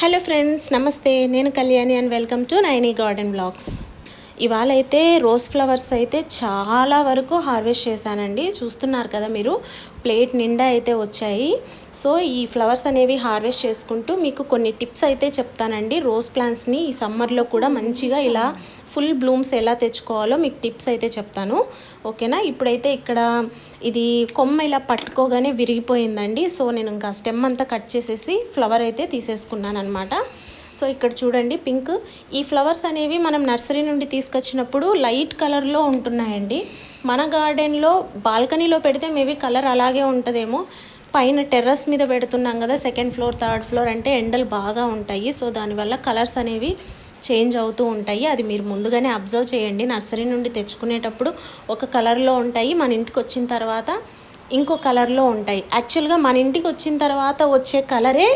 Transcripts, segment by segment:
Hello friends నమస్తే నేను Kalyani and welcome to Naini garden blogs ఇవాళ అయితే రోజ్ ఫ్లవర్స్ అయితే చాలా వరకు హార్వెస్ట్ చేశానండి. చూస్తున్నారు కదా మీరు. ప్లేట్ నిండా అయితే వచ్చాయి. సో ఈ ఫ్లవర్స్ అనేవి హార్వెస్ట్ చేసుకుంటూ మీకు కొన్ని టిప్స్ అయితే చెప్తానండి. రోజ్ ప్లాంట్స్ని ఈ సమ్మర్లో కూడా మంచిగా ఇలా ఫుల్ బ్లూమ్స్ ఎలా తెచ్చుకోవాలో మీకు టిప్స్ అయితే చెప్తాను. ఓకేనా? ఇప్పుడైతే ఇక్కడ ఇది కొమ్మ ఇలా పట్టుకోగానే విరిగిపోయిందండి. సో నేను ఇంకా స్టెమ్ అంతా కట్ చేసేసి ఫ్లవర్ అయితే తీసేసుకున్నాను అనమాట సో ఇక్కడ చూడండి పింక్. ఈ ఫ్లవర్స్ అనేవి మనం నర్సరీ నుండి తీసుకొచ్చినప్పుడు లైట్ కలర్లో ఉంటున్నాయండి. మన గార్డెన్లో బాల్కనీలో పెడితే మేబీ కలర్ అలాగే ఉంటుందేమో. పైన టెర్రస్ మీద పెడుతున్నాం కదా సెకండ్ ఫ్లోర్ థర్డ్ ఫ్లోర్ అంటే ఎండలు బాగా ఉంటాయి. సో దానివల్ల కలర్స్ అనేవి చేంజ్ అవుతూ ఉంటాయి. అది మీరు ముందుగానే అబ్జర్వ్ చేయండి. నర్సరీ నుండి తెచ్చుకునేటప్పుడు ఒక కలర్లో ఉంటాయి. మన ఇంటికి వచ్చిన తర్వాత ఇంకో కలర్లో ఉంటాయి. యాక్చువల్గా మన ఇంటికి వచ్చిన తర్వాత వచ్చే కలరే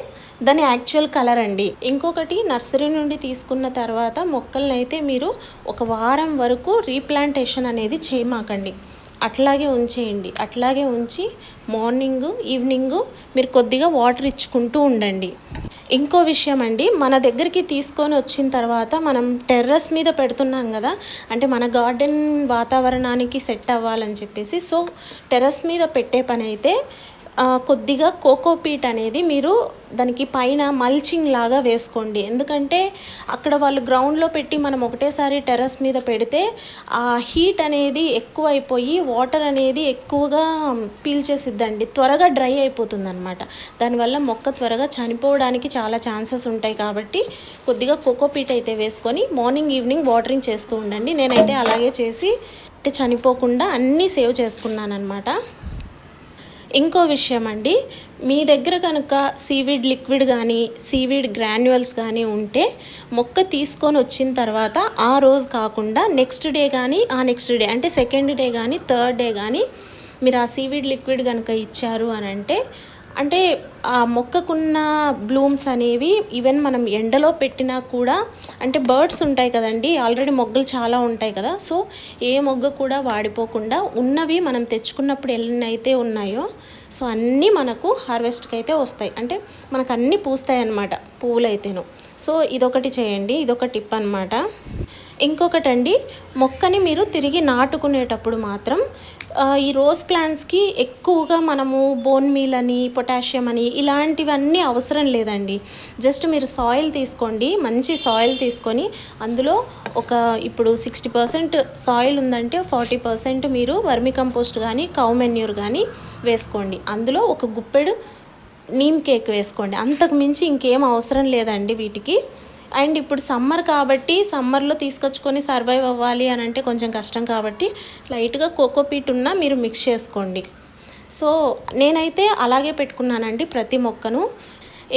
దాని యాక్చువల్ కలర్ అండి. ఇంకొకటి నర్సరీ నుండి తీసుకున్న తర్వాత మొక్కలను అయితే మీరు ఒక వారం వరకు రీప్లాంటేషన్ అనేది చేయమాకండి. అట్లాగే ఉంచేయండి. అట్లాగే ఉంచి మార్నింగ్ ఈవినింగ్ మీరు కొద్దిగా వాటర్ ఇచ్చుకుంటూ ఉండండి. ఇంకో విషయం అండి మన దగ్గరికి తీసుకొని వచ్చిన తర్వాత మనం టెర్రస్ మీద పెడుతున్నాం కదా అంటే మన గార్డెన్ వాతావరణానికి సెట్ అవ్వాలని చెప్పేసి సో టెర్రస్ మీద పెట్టే పని అయితే కొద్దిగా కొద్దిగా కోకోపీట్ అనేది మీరు దానికి పైన మల్చింగ్ లాగా వేసుకోండి. ఎందుకంటే అక్కడ వాళ్ళు గ్రౌండ్లో పెట్టి మనం ఒకటేసారి టెర్రస్ మీద పెడితే ఆ హీట్ అనేది ఎక్కువ అయిపోయి వాటర్ అనేది ఎక్కువగా పీల్చేసిద్దండి త్వరగా డ్రై అయిపోతుంది అనమాట దానివల్ల మొక్క త్వరగా చనిపోవడానికి చాలా ఛాన్సెస్ ఉంటాయి కాబట్టి కొద్దిగా కోకోపీట్ అయితే వేసుకొని మార్నింగ్ ఈవినింగ్ వాటరింగ్ చేస్తూ ఉండండి. నేనైతే అలాగే చేసి అంటే చనిపోకుండా అన్నీ సేవ్ చేసుకున్నాను అనమాట ఇంకో విషయం అండి మీ దగ్గర కనుక సీవీడ్ లిక్విడ్ కానీ సీవీడ్ గ్రాన్యువల్స్ కానీ ఉంటే మొక్క తీసుకొని వచ్చిన తర్వాత ఆ రోజు కాకుండా నెక్స్ట్ డే కానీ ఆ నెక్స్ట్ డే అంటే సెకండ్ డే కానీ థర్డ్ డే కానీ మీరు ఆ సీవీడ్ లిక్విడ్ కనుక ఇచ్చారు అని అంటే అంటే ఆ మొక్కకున్న బ్లూమ్స్ అనేవి ఈవెన్ మనం ఎండలో పెట్టినా కూడా అంటే బర్డ్స్ ఉంటాయి కదండి ఆల్రెడీ మొగ్గలు చాలా ఉంటాయి కదా సో ఏ మొగ్గ కూడా వాడిపోకుండా ఉన్నవి మనం తెచ్చుకున్నప్పుడు ఎన్నైతే ఉన్నాయో సో అన్నీ మనకు హార్వెస్ట్కి అయితే వస్తాయి. అంటే మనకు అన్నీ పూస్తాయి అన్నమాట పువ్వులు సో ఇదొకటి చేయండి ఇదొక టిప్ అనమాట ఇంకొకటండి మొక్కని మీరు తిరిగి నాటుకునేటప్పుడు మాత్రం ఈ రోజ్ ప్లాంట్స్కి ఎక్కువగా మనము బోన్ మీల్ అని పొటాషియం అని ఇలాంటివన్నీ అవసరం లేదండి. జస్ట్ మీరు సాయిల్ తీసుకోండి మంచి సాయిల్ తీసుకొని అందులో ఒక ఇప్పుడు సిక్స్టీ పర్సెంట్ సాయిల్ ఉందంటే ఫార్టీ పర్సెంట్ మీరు వర్మి కంపోస్ట్ కానీ కౌ మెన్యూర్ కానీ వేసుకోండి. అందులో ఒక గుప్పెడు నీమ్ కేక్ వేసుకోండి. అంతకు మించి ఇంకేం అవసరం లేదండి వీటికి. అండ్ ఇప్పుడు సమ్మర్ కాబట్టి సమ్మర్లో తీసుకొచ్చుకొని సర్వైవ్ అవ్వాలి అని అంటే కొంచెం కష్టం కాబట్టి లైట్గా కోకోపీట్ ఉన్నా మీరు మిక్స్ చేసుకోండి. సో నేనైతే అలాగే పెట్టుకున్నానండి ప్రతి మొక్కను.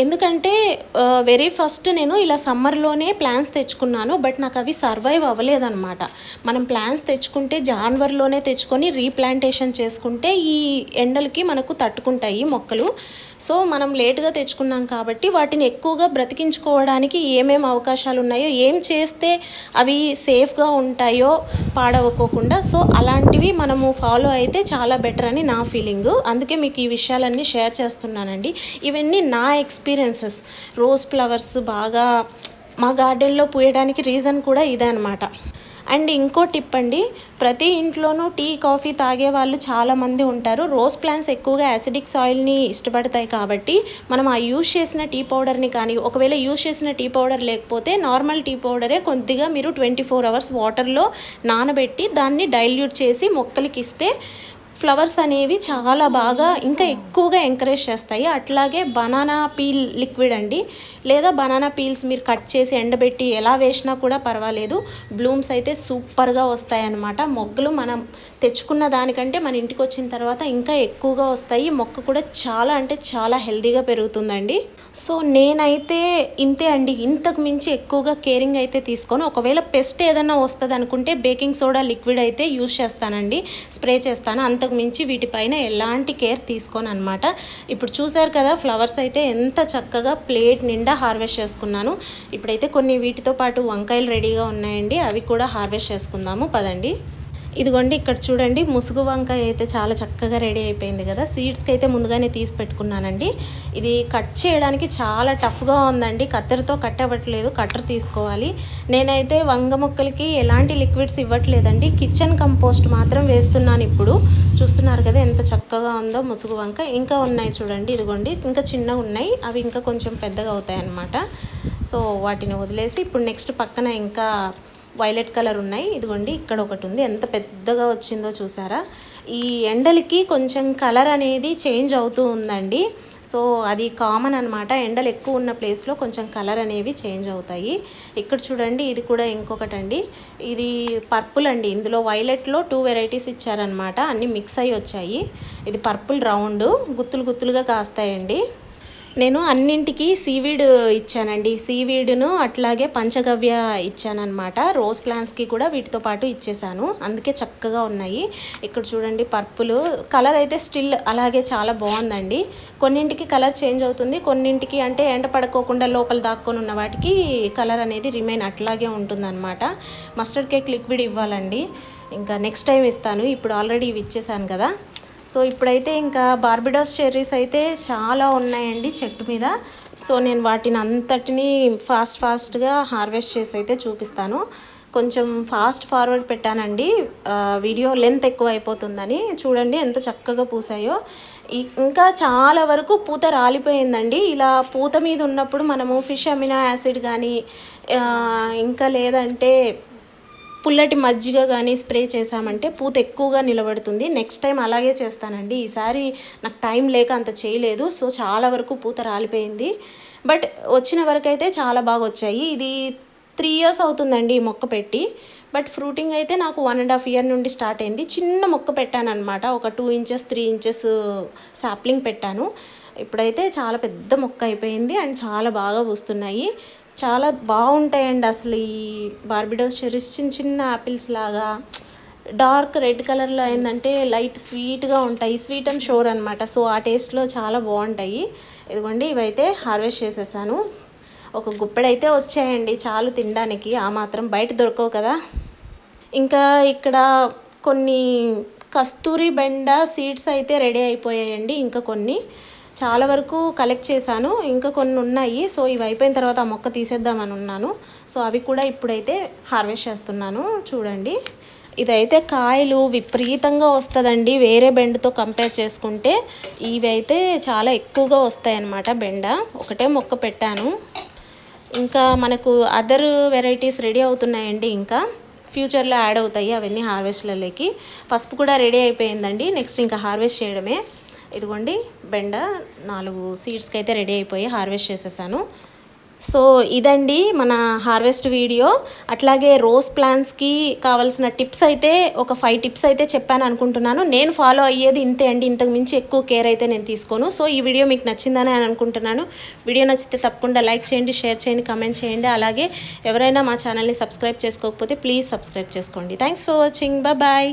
ఎందుకంటే వెరీ ఫస్ట్ నేను ఇలా సమ్మర్లోనే ప్లాన్స్ తెచ్చుకున్నాను బట్ నాకు అవి సర్వైవ్ అవ్వలేదన్నమాట. మనం ప్లాన్స్ తెచ్చుకుంటే జాన్వర్లోనే తెచ్చుకొని రీప్లాంటేషన్ చేసుకుంటే ఈ ఎండలకి మనకు తట్టుకుంటాయి మొక్కలు. సో మనం లేట్గా తెచ్చుకున్నాం కాబట్టి వాటిని ఎక్కువగా బ్రతికించుకోవడానికి ఏమేమి అవకాశాలు ఉన్నాయో ఏం చేస్తే అవి సేఫ్గా ఉంటాయో పాడవకోకుండా సో అలాంటివి మనము ఫాలో అయితే చాలా బెటర్ అని నా ఫీలింగ్ అందుకే మీకు ఈ విషయాలన్నీ షేర్ చేస్తున్నానండి. ఇవన్నీ నా ఎక్స్ ఎక్స్పీరియన్సెస్ రోజ్ ఫ్లవర్స్ బాగా మా గార్డెన్లో పూయడానికి రీజన్ కూడా ఇదే అనమాట అండ్ ఇంకో టిప్ అండి ప్రతి ఇంట్లోనూ టీ కాఫీ తాగే వాళ్ళు చాలామంది ఉంటారు. రోజ్ ప్లాంట్స్ ఎక్కువగా యాసిడిక్ సాయిల్ని ఇష్టపడతాయి కాబట్టి మనం ఆ యూజ్ చేసిన టీ పౌడర్ని కానీ ఒకవేళ యూజ్ చేసిన టీ పౌడర్ లేకపోతే నార్మల్ టీ పౌడరే కొద్దిగా మీరు ట్వంటీ ఫోర్ అవర్స్ వాటర్లో నానబెట్టి దాన్ని డైల్యూట్ చేసి మొక్కలకి ఇస్తే ఫ్లవర్స్ అనేవి చాలా బాగా ఇంకా ఎక్కువగా ఎంకరేజ్ చేస్తాయి. అట్లాగే బనానా పీల్ లిక్విడ్ అండి. లేదా బనానా పీల్స్ మీరు కట్ చేసి ఎండబెట్టి ఎలా వేసినా కూడా పర్వాలేదు. బ్లూమ్స్ అయితే సూపర్గా వస్తాయి అన్నమాట మొగ్గలు మనం తెచ్చుకున్న దానికంటే మన ఇంటికి వచ్చిన తర్వాత ఇంకా ఎక్కువగా వస్తాయి. మొక్క కూడా చాలా అంటే చాలా హెల్దీగా పెరుగుతుందండి. సో నేనైతే ఇంతే అండి. ఇంతకు మించి ఎక్కువగా కేరింగ్ అయితే తీసుకొని. ఒకవేళ పెస్ట్ ఏదైనా వస్తుంది అనుకుంటే బేకింగ్ సోడా లిక్విడ్ అయితే యూస్ చేస్తానండి. స్ప్రే చేస్తాను. అంత అంతకు మించి వీటిపైన ఎలాంటి కేర్ తీసుకోను అనమాట ఇప్పుడు చూసారు కదా ఫ్లవర్స్ అయితే ఎంత చక్కగా ప్లేట్ నిండా హార్వెస్ట్ చేసుకున్నాను. ఇప్పుడైతే కొన్ని వీటితో పాటు వంకాయలు రెడీగా ఉన్నాయండి అవి కూడా హార్వెస్ట్ చేసుకుందాము. పదండి. ఇదిగోండి ఇక్కడ చూడండి ముసుగు వంకాయ అయితే చాలా చక్కగా రెడీ అయిపోయింది కదా. సీడ్స్కి అయితే ముందుగానే తీసి పెట్టుకున్నానండి. ఇది కట్ చేయడానికి చాలా టఫ్గా ఉందండి. కత్తెరతో కట్ అవ్వట్లేదు కట్టర్ తీసుకోవాలి. నేనైతే వంగ మొక్కలకి ఎలాంటి లిక్విడ్స్ ఇవ్వట్లేదండి. కిచెన్ కంపోస్ట్ మాత్రం వేస్తున్నాను ఇప్పుడు. చూస్తున్నారు కదా ఎంత చక్కగా ఉందో ముసుగు వంక. ఇంకా ఉన్నాయి చూడండి ఇదిగోండి. ఇంకా చిన్నగా ఉన్నాయి. అవి ఇంకా కొంచెం పెద్దగా అవుతాయి అన్నమాట సో వాటిని వదిలేసి ఇప్పుడు నెక్స్ట్ పక్కన ఇంకా వైలెట్ కలర్ ఉన్నాయి. ఇదిగోండి ఇక్కడ ఒకటి ఉంది. ఎంత పెద్దగా వచ్చిందో చూసారా? ఈ ఎండలకి కొంచెం కలర్ అనేది చేంజ్ అవుతూ ఉందండి. సో అది కామన్ అనమాట ఎండలు ఎక్కువ ఉన్న ప్లేస్లో కొంచెం కలర్ అనేవి చేంజ్ అవుతాయి. ఇక్కడ చూడండి ఇది కూడా ఇంకొకటి అండి ఇది పర్పుల్ అండి. ఇందులో వైలెట్లో టూ వెరైటీస్ ఇచ్చారనమాట అన్నీ మిక్స్ అయ్యి వచ్చాయి. ఇది పర్పుల్ రౌండ్. గుత్తులు గుత్తులుగా కాస్తాయండి. నేను అన్నింటికి సీవీడ్ ఇచ్చానండి. సీవీడ్ను అట్లాగే పంచగవ్య ఇచ్చానమాట రోజ్ ప్లాంట్స్కి కూడా వీటితో పాటు ఇచ్చేసాను. అందుకే చక్కగా ఉన్నాయి. ఇక్కడ చూడండి పర్పుల్. కలర్ అయితే స్టిల్ అలాగే చాలా బాగుందండి. కొన్నింటికి కలర్ చేంజ్ అవుతుంది. కొన్నింటికి అంటే ఎండ పడుకోకుండా లోపల దాక్కొని ఉన్న వాటికి కలర్ అనేది రిమైన్ అట్లాగే ఉంటుందన్నమాట. మస్టర్డ్ కేక్ లిక్విడ్ ఇవ్వాలండి. ఇంకా నెక్స్ట్ టైం ఇస్తాను. ఇప్పుడు ఆల్రెడీ ఇవి ఇచ్చేసాను కదా. సో ఇప్పుడైతే ఇంకా బార్బిడాస్ చెర్రీస్ అయితే చాలా ఉన్నాయండి చెట్టు మీద. సో నేను వాటిని అంతటిని ఫాస్ట్ ఫాస్ట్గా హార్వెస్ట్ చేసి అయితే చూపిస్తాను. కొంచెం ఫాస్ట్ ఫార్వర్డ్ పెట్టానండి. వీడియో లెంత్ ఎక్కువ అయిపోతుందని. చూడండి ఎంత చక్కగా పూసాయో. ఇంకా చాలా వరకు పూత రాలిపోయిందండి. ఇలా పూత మీద ఉన్నప్పుడు మనము ఫిష్ అమినో యాసిడ్ కానీ ఇంకా లేదంటే పుల్లటి మజ్జిగ కానీ స్ప్రే చేసామంటే పూత ఎక్కువగా నిలబడుతుంది. నెక్స్ట్ టైం అలాగే చేస్తానండి. ఈసారి నాకు టైం లేక అంత చేయలేదు. సో చాలా వరకు పూత రాలిపోయింది. బట్ వచ్చిన వరకు అయితే చాలా బాగా వచ్చాయి. ఇది త్రీ ఇయర్స్ అవుతుందండి ఈ మొక్క పెట్టి. బట్ ఫ్రూటింగ్ అయితే నాకు వన్ అండ్ హాఫ్ ఇయర్ నుండి స్టార్ట్ అయింది. చిన్న మొక్క పెట్టాను అనమాట ఒక two inches three inches sapling పెట్టాను. ఇప్పుడైతే చాలా పెద్ద మొక్క అయిపోయింది. అండ్ చాలా బాగా పూస్తున్నాయి. చాలా బాగుంటాయండి అసలు ఈ బార్బిడోస్ చెరీస్ చిన్న చిన్న యాపిల్స్ లాగా. డార్క్ రెడ్ కలర్లో ఏంటంటే లైట్ స్వీట్గా ఉంటాయి. స్వీట్ అండ్ షోర్ అనమాట సో ఆ టేస్ట్లో చాలా బాగుంటాయి. ఇదిగోండి ఇవైతే హార్వెస్ట్ చేసేసాను. ఒక గుప్పెడైతే వచ్చాయండి చాలు తినడానికి. ఆ మాత్రం బయట దొరకవు కదా. ఇంకా ఇక్కడ కొన్ని కస్తూరి బెండ సీడ్స్ అయితే రెడీ అయిపోయాయండి. ఇంకా కొన్ని చాలా వరకు కలెక్ట్ చేశాను. ఇంకా కొన్ని ఉన్నాయి. సో ఇవి అయిపోయిన తర్వాత ఆ మొక్క తీసేద్దామని ఉన్నాను. సో అవి కూడా ఇప్పుడైతే హార్వెస్ట్ చేస్తున్నాను. చూడండి. ఇదైతే కాయలు విపరీతంగా వస్తుందండి. వేరే బెండతో కంపేర్ చేసుకుంటే ఇవి అయితే చాలా ఎక్కువగా వస్తాయి అన్నమాట బెండ. ఒకటే మొక్క పెట్టాను. ఇంకా మనకు అదర్ వెరైటీస్ రెడీ అవుతున్నాయండి ఇంకా. ఫ్యూచర్లో యాడ్ అవుతాయి అవన్నీ హార్వెస్ట్లలోకి పసుపు కూడా రెడీ అయిపోయిందండి. నెక్స్ట్ ఇంకా హార్వెస్ట్ చేయడమే. ఇదిగోండి బెండ నాలుగు సీడ్స్కి అయితే రెడీ అయిపోయి హార్వెస్ట్ చేసేసాను. సో ఇదండి మన హార్వెస్ట్ వీడియో అట్లాగే రోజ్ ప్లాంట్స్కి కావాల్సిన టిప్స్ అయితే ఒక ఫైవ్ టిప్స్ అయితే చెప్పాను అనుకుంటున్నాను. నేను ఫాలో అయ్యేది ఇంతే అండి ఇంతకు మించి ఎక్కువ కేర్ అయితే నేను తీసుకోను. సో ఈ వీడియో మీకు నచ్చిందని నేను అనుకుంటున్నాను. వీడియో నచ్చితే తప్పకుండా లైక్ చేయండి షేర్ చేయండి కమెంట్ చేయండి. అలాగే ఎవరైనా మా ఛానల్ని సబ్స్క్రైబ్ చేసుకోకపోతే ప్లీజ్ సబ్స్క్రైబ్ చేసుకోండి. Thanks for watching bye